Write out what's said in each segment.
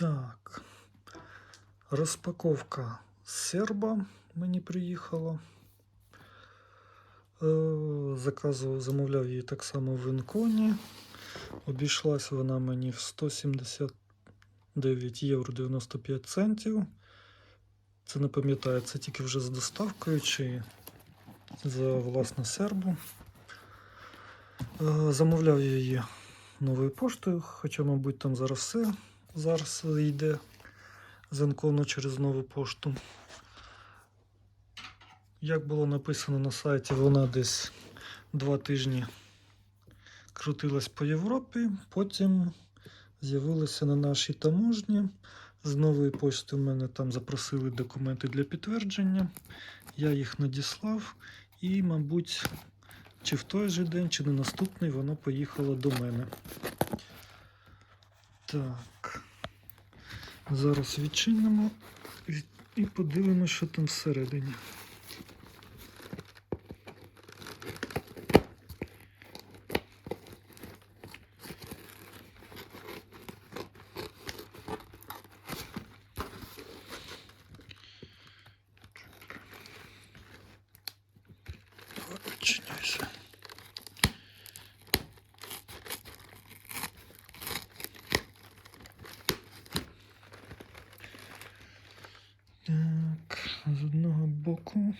Так. Розпаковка серба мені приїхала. Е, Заказував, замовляв її так само в Інконі. Обійшлась вона мені в 179 євро 95 центів. Це не пам'ятаю, це тільки вже з доставкою чи за власне сербу. Е, Замовляв я її новою поштою, хоча, мабуть, там зараз все зараз йде з Анкону через нову пошту. Як було написано на сайті, вона десь два тижні крутилась по Європі, потім з'явилася на нашій таможні. З нової пошти в мене там запросили документи для підтвердження. Я їх надіслав і, мабуть, чи в той же день, чи на наступний вона поїхала до мене. Так. Зараз відчинимо і- подивимося, що там всередині. Відчиняйся. Так, з одного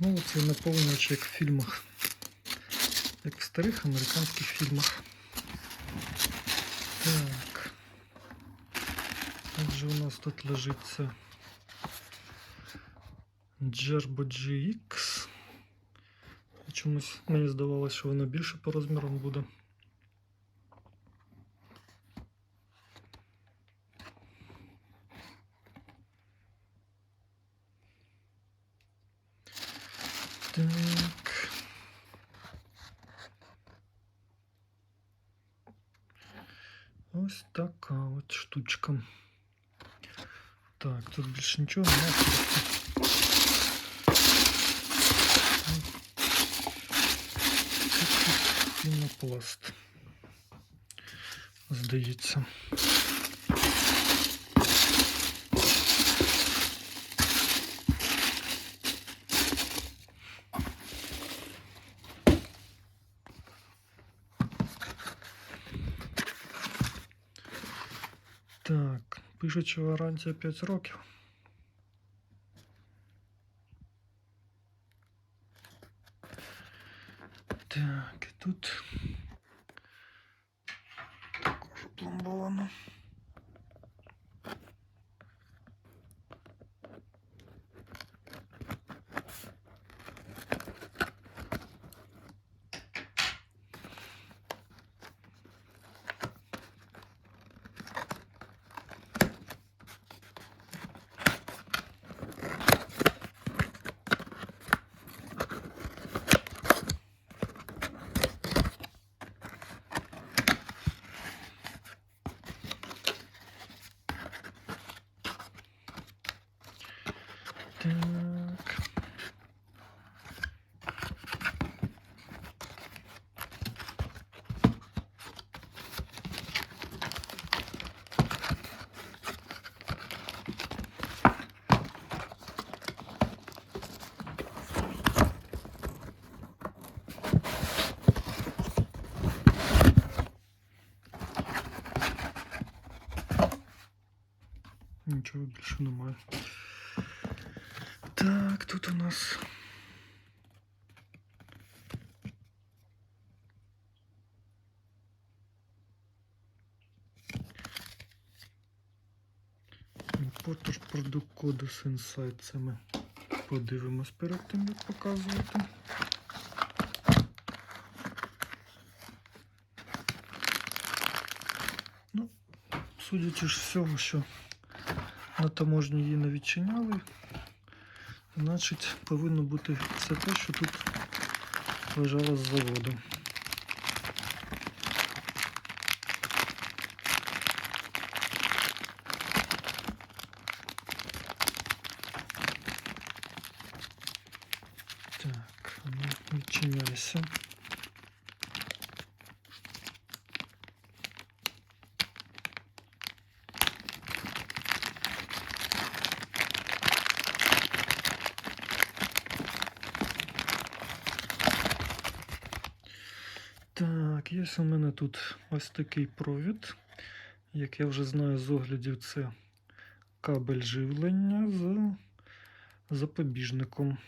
Знову цей наповнювач, як в фільмах, як в старих американських фільмах. Так. Отже, у нас тут лежить Gerbo GX. Чомусь мені здавалося, що воно більше по розмірам буде. Так. Ось така от штучка. Так, тут більше нічого немає. Пінопласт. Здається. Так, пишуть, що гарантія 5 років. Так, і тут також пломбовано. Так. Нічого більше немає. Тут у нас. Import продукт коду Sensei. Це ми подивимось перед тим, як показувати. Ну, судячи з всього, що на таможні її не відчиняли, значить повинно бути все те, що тут лежало з заводу. Так, ну, відчиняйся. Так, у мене тут ось такий провід. Як я вже знаю з оглядів, це кабель живлення з запобіжником.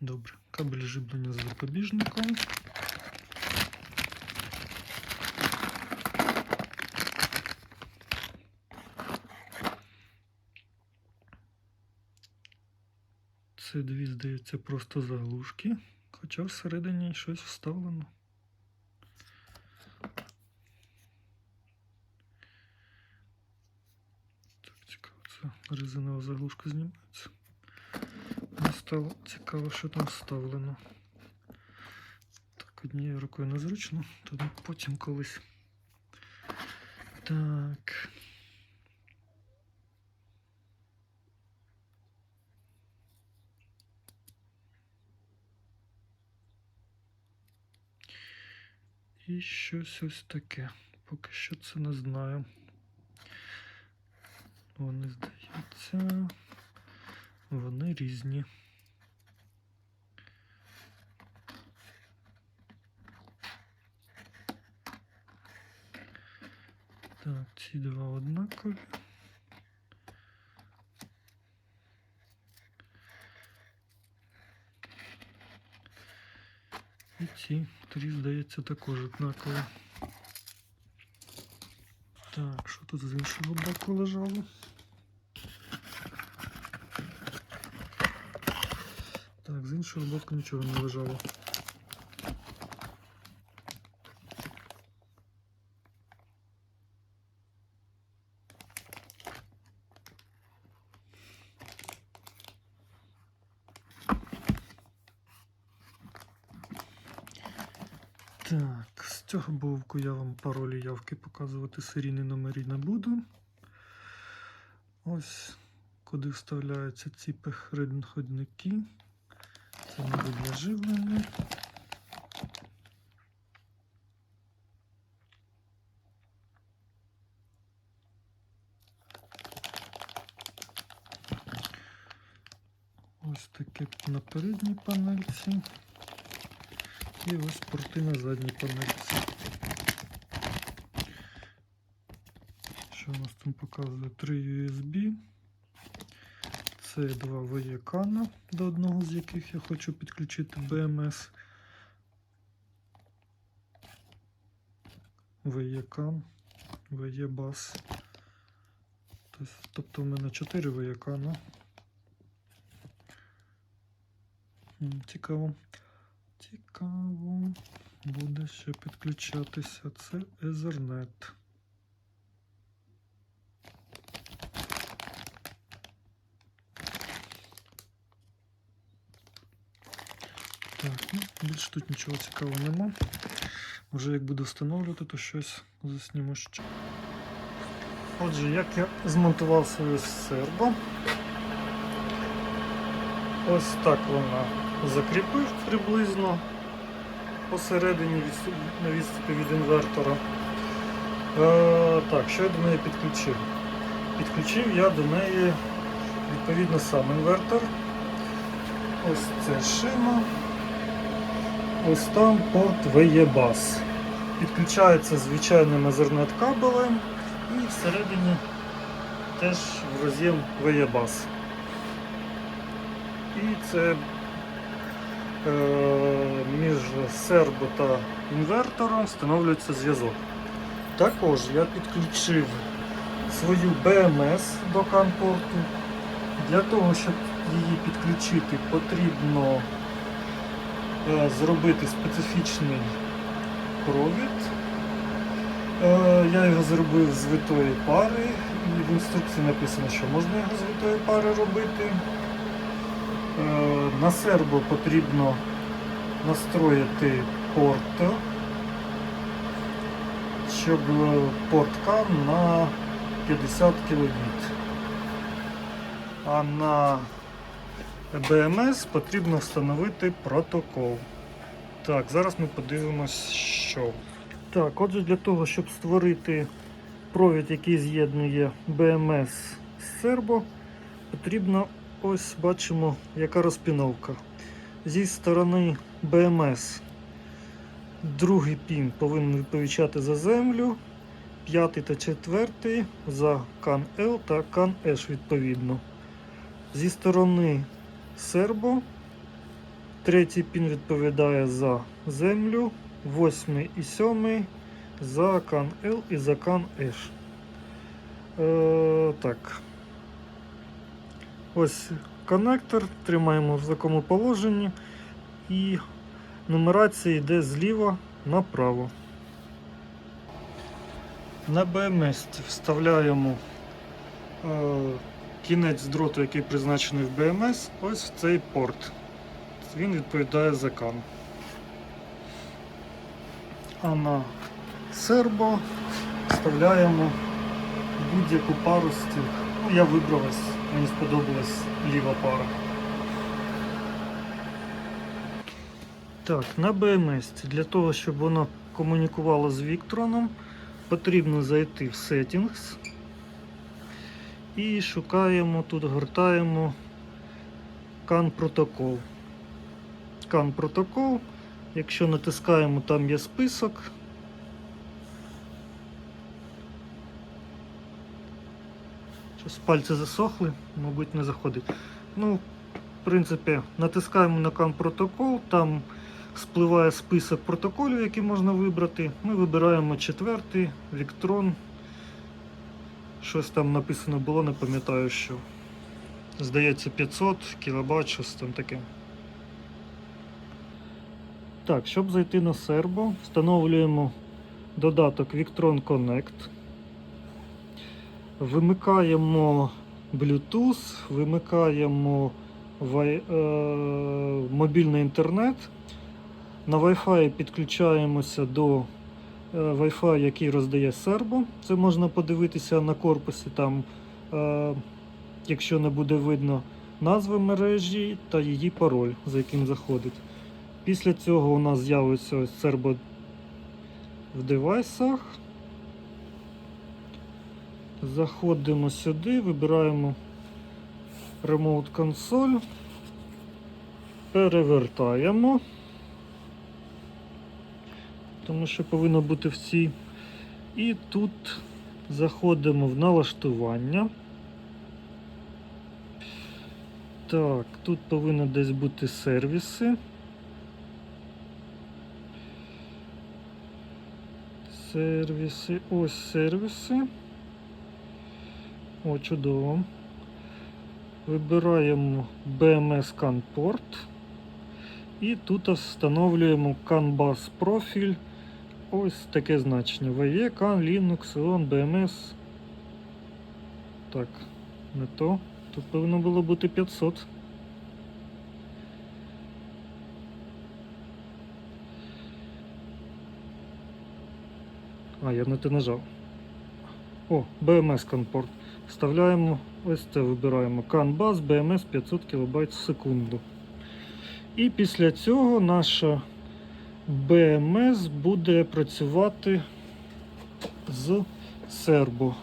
Добре, кабель живлення з запобіжником. Це дві, здається, просто заглушки, хоча всередині щось вставлено. Так, цікаво, це резинова заглушка знімається. Мені стало цікаво, що там вставлено. Так, однією рукою незручно, тоді потім колись. Так. І щось ось таке. Поки що це не знаю. Вони здається. Вони різні. Так, ці два однакові. І ці три, здається, також однакові. Так, що тут з іншого боку лежало? Так, з іншого боку нічого не лежало. Так, з цього боку я вам паролі явки показувати серійні номері не буду. Ось куди вставляються ці переходники. Це мабуть для. Ось таке на передній панельці. І ось порти на задній панельці. Що у нас там показує? 3 USB. Це два VE-кана, до одного з яких я хочу підключити BMS. VE-кан, VE-бас. Тобто в мене 4 VE-кана. Цікаво. Цікаво. Буде ще підключатися. Це Ethernet. Так, ну, більше тут нічого цікавого нема. Вже як буду встановлювати, то щось засніму ще. Отже, як я змонтував свою сербо. Ось так вона закріпив приблизно посередині на відступі від інвертора. Е, так, що я до неї підключив? Підключив я до неї відповідно сам інвертор. Ось це шина. Ось там порт VE-Bus. Підключається звичайним Ethernet кабелем і всередині теж в роз'єм VE-Bus. І це між сербо та інвертором встановлюється зв'язок. Також я підключив свою BMS до канпорту. Для того, щоб її підключити, потрібно е, зробити специфічний провід. Е, Я його зробив з витої пари, і в інструкції написано, що можна його з витої пари робити. Е, На сербо потрібно настроїти порт, щоб е, порт кам на 50 кВт. А на BMS потрібно встановити протокол. Так, зараз ми подивимось, що. Так, отже, для того, щоб створити провід, який з'єднує BMS з сербо, потрібно ось бачимо, яка розпіновка. Зі сторони BMS другий пін повинен відповідати за землю, п'ятий та четвертий за CAN L та CAN H відповідно. Зі сторони сербо третій пін відповідає за землю, восьмий і сьомий за CAN L і за CAN H. Е, так. Ось коннектор, тримаємо в такому положенні і нумерація йде зліва направо. На BMS вставляємо е, кінець дроту, який призначений в BMS, ось в цей порт. Він відповідає за CAN. А на сербо вставляємо будь-яку пару цих. Ну, я вибрав ось, мені сподобалась ліва пара. Так, на BMS для того, щоб воно комунікувало з Віктроном, потрібно зайти в Settings і шукаємо тут, гортаємо CAN протокол. CAN протокол. Якщо натискаємо, там є список. Щось пальці засохли, мабуть, не заходить. Ну, в принципі, натискаємо на CAN протокол, там спливає список протоколів, які можна вибрати. Ми вибираємо четвертий, Victron. Щось там написано було, не пам'ятаю що. Здається, 500 кілобат, щось там таке. Так, щоб зайти на сербо, встановлюємо додаток Victron Connect. Вимикаємо Bluetooth, вимикаємо вай- е, мобільний інтернет. На Wi-Fi підключаємося до е, Wi-Fi, який роздає сербо. Це можна подивитися на корпусі, там, е, якщо не буде видно назви мережі та її пароль, за яким заходить. Після цього у нас з'явиться сербо в девайсах. Заходимо сюди, вибираємо Remote Console, перевертаємо, тому що повинно бути всі. І тут заходимо в налаштування. Так, тут повинні десь бути сервіси. Сервіси, ось сервіси. О, чудово. Вибираємо BMS CAN Port. І тут встановлюємо CAN Bus профіль. Ось таке значення. VE, CAN, Linux, ON, BMS. Так, не то. Тут повинно було бути 500. А, я не те нажав. О, BMS CAN-порт. Вставляємо ось це, вибираємо CAN Bus BMS 500 кБ в секунду. І після цього наша BMS буде працювати з сербо.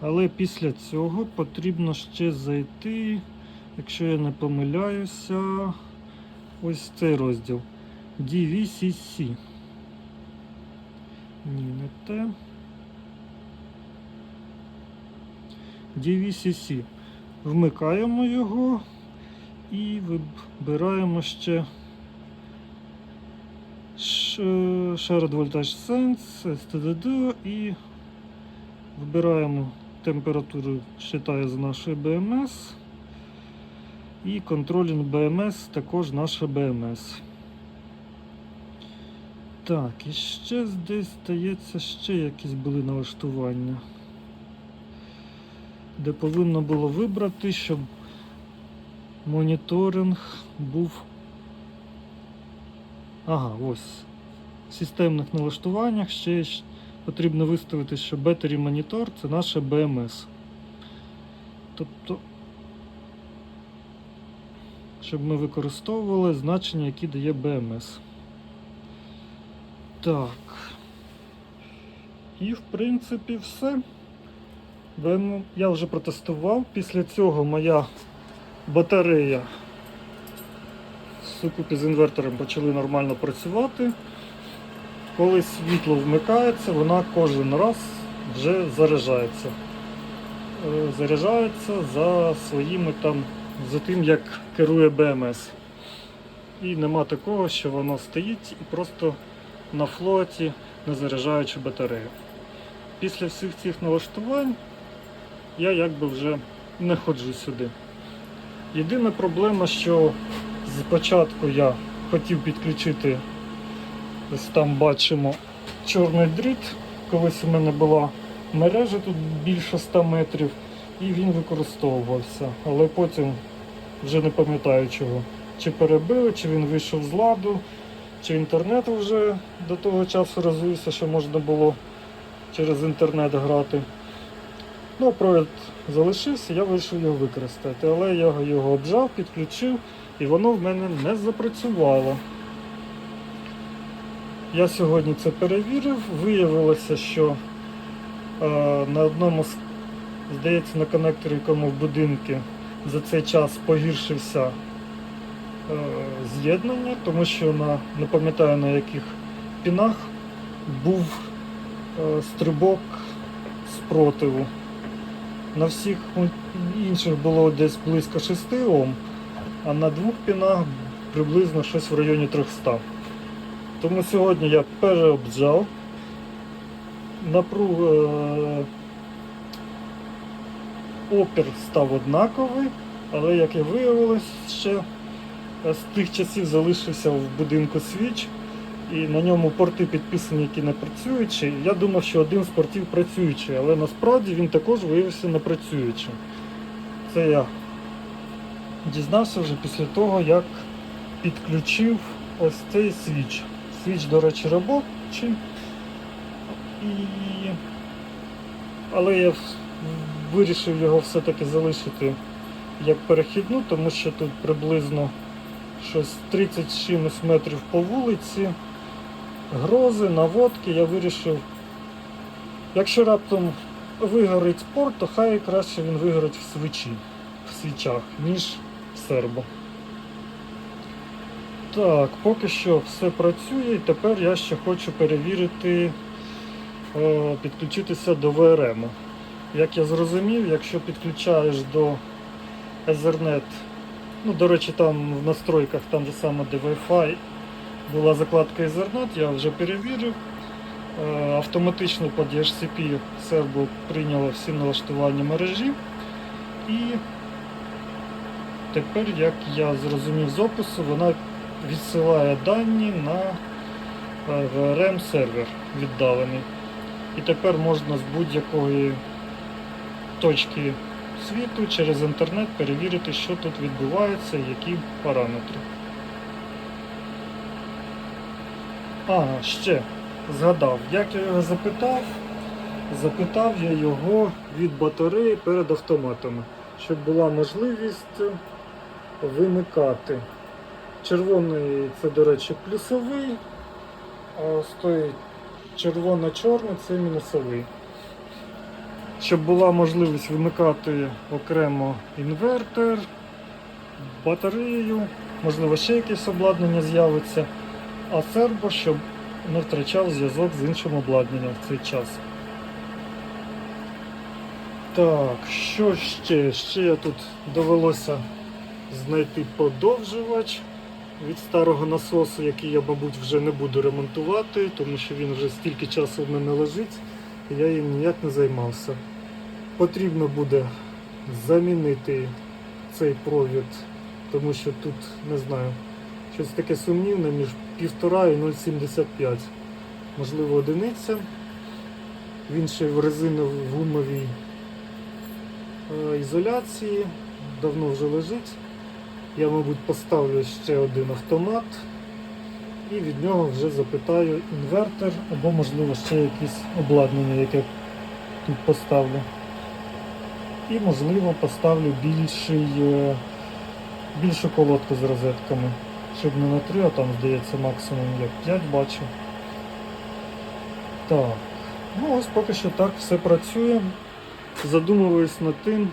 Але після цього потрібно ще зайти, якщо я не помиляюся, ось цей розділ DVCC. Ні, не те. DVCC. Вмикаємо його І вибираємо ще Shared Voltage Sense, STDD і вибираємо температуру, считає з нашої BMS. І контролінг BMS також наша BMS. Так, і ще десь здається, ще якісь були налаштування. Де повинно було вибрати, щоб моніторинг був. Ага, ось. В системних налаштуваннях ще потрібно виставити, що Battery Monitor це наше BMS. Тобто, щоб ми використовували значення, які дає BMS. Так. І в принципі все. BM Я вже протестував. Після цього моя батарея сукупі з інвертором почали нормально працювати. Коли світло вмикається, вона кожен раз вже заряджається. Е, Заряджається за своїми там, за тим, як керує БМС. І нема такого, що воно стоїть і просто на флоті, не заряджаючи батарею. Після всіх цих налаштувань я якби вже не ходжу сюди. Єдина проблема, що спочатку я хотів підключити, ось там бачимо чорний дріт. Колись у мене була мережа тут більше 100 метрів, і він використовувався. Але потім вже не пам'ятаю чого. Чи перебили, чи він вийшов з ладу, чи інтернет вже до того часу розвився, що можна було через інтернет грати. Ну, провід залишився, я вирішив його використати, але я його обжав, підключив і воно в мене не запрацювало. Я сьогодні це перевірив, виявилося, що е, на одному здається, на коннекторі, якому в будинку за цей час погіршився е, з'єднання, тому що на не пам'ятаю на яких пінах був е, стрибок спротиву. На всіх інших було десь близько 6 Ом, а на двох пінах приблизно щось в районі 300. Тому сьогодні я переобджав. Напруг е, опір став однаковий, але як і виявилось, ще е, з тих часів залишився в будинку свіч, і на ньому порти підписані, які не працюючі. Я думав, що один з портів працюючий, але насправді він також виявився непрацюючим. Це я дізнався вже після того, як підключив ось цей свіч. Свіч, до речі, робочий. І... Але я вирішив його все-таки залишити як перехідну, тому що тут приблизно щось 30 чимось метрів по вулиці, грози, наводки. Я вирішив, якщо раптом вигорить спорт, то хай краще він вигорить в свічі, в свічах, ніж в сербо. Так, поки що все працює, і тепер я ще хочу перевірити, е, підключитися до ВРМ. Як я зрозумів, якщо підключаєш до Ethernet, ну, до речі, там в настройках, там же саме де Wi-Fi, була закладка Ethernet, я вже перевірив. Е, Автоматично по DHCP сербо прийняло всі налаштування мережі. І тепер, як я зрозумів з опису, вона відсилає дані на е, VRM сервер віддалений. І тепер можна з будь-якої точки світу через інтернет перевірити, що тут відбувається, які параметри. Ага, ще згадав, як я його запитав. Запитав я його від батареї перед автоматами, щоб була можливість вимикати. Червоний це, до речі, плюсовий, а стоїть червоно-чорний це мінусовий. Щоб була можливість вимикати окремо інвертор, батарею, можливо, ще якесь обладнання з'явиться, а сербо, щоб не втрачав зв'язок з іншим обладнанням в цей час. Так, що ще? Ще я тут довелося знайти подовжувач від старого насосу, який я, мабуть, вже не буду ремонтувати, тому що він вже стільки часу в мене лежить, і я їм ніяк не займався. Потрібно буде замінити цей провід, тому що тут, не знаю, щось таке сумнівне між 1,5 і 0,75. Можливо, одиниця. Він ще в резиновій гумовій е, ізоляції, давно вже лежить. Я, мабуть, поставлю ще один автомат і від нього вже запитаю інвертор або, можливо, ще якесь обладнання, яке тут поставлю. І, можливо, поставлю більший, е, більшу колодку з розетками. Щоб не на 3, а там, здається, максимум як 5 бачу. Так. Ну ось поки що так все працює. Задумуюсь над тим,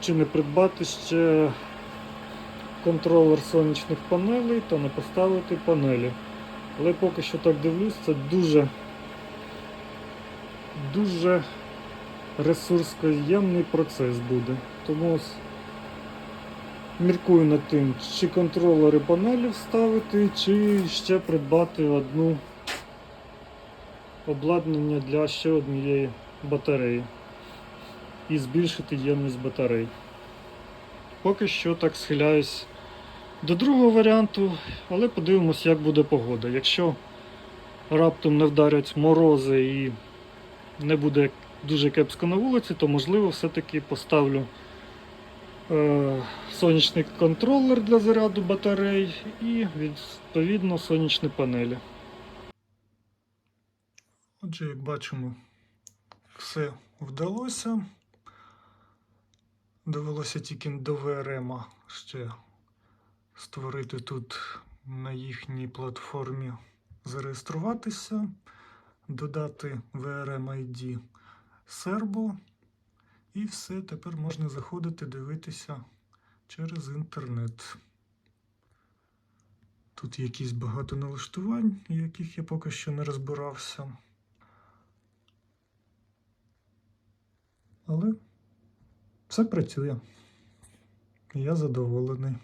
чи не придбати ще контролер сонячних панелей та не поставити панелі. Але поки що так дивлюсь, це дуже дуже ресурскоємний процес буде. Тому ось міркую над тим, чи контролери панелі вставити, чи ще придбати одну обладнання для ще однієї батареї і збільшити ємність батарей. Поки що так схиляюсь до другого варіанту, але подивимось, як буде погода. Якщо раптом не вдарять морози і не буде дуже кепсько на вулиці, то можливо все-таки поставлю сонячний контролер для заряду батарей і відповідно сонячні панелі. Отже, як бачимо, все вдалося. Довелося тільки до ВРМ ще створити тут на їхній платформі зареєструватися, додати VRM ID Serbo, і все, тепер можна заходити дивитися через інтернет. Тут якісь багато налаштувань, яких я поки що не розбирався. Але все працює. Я задоволений.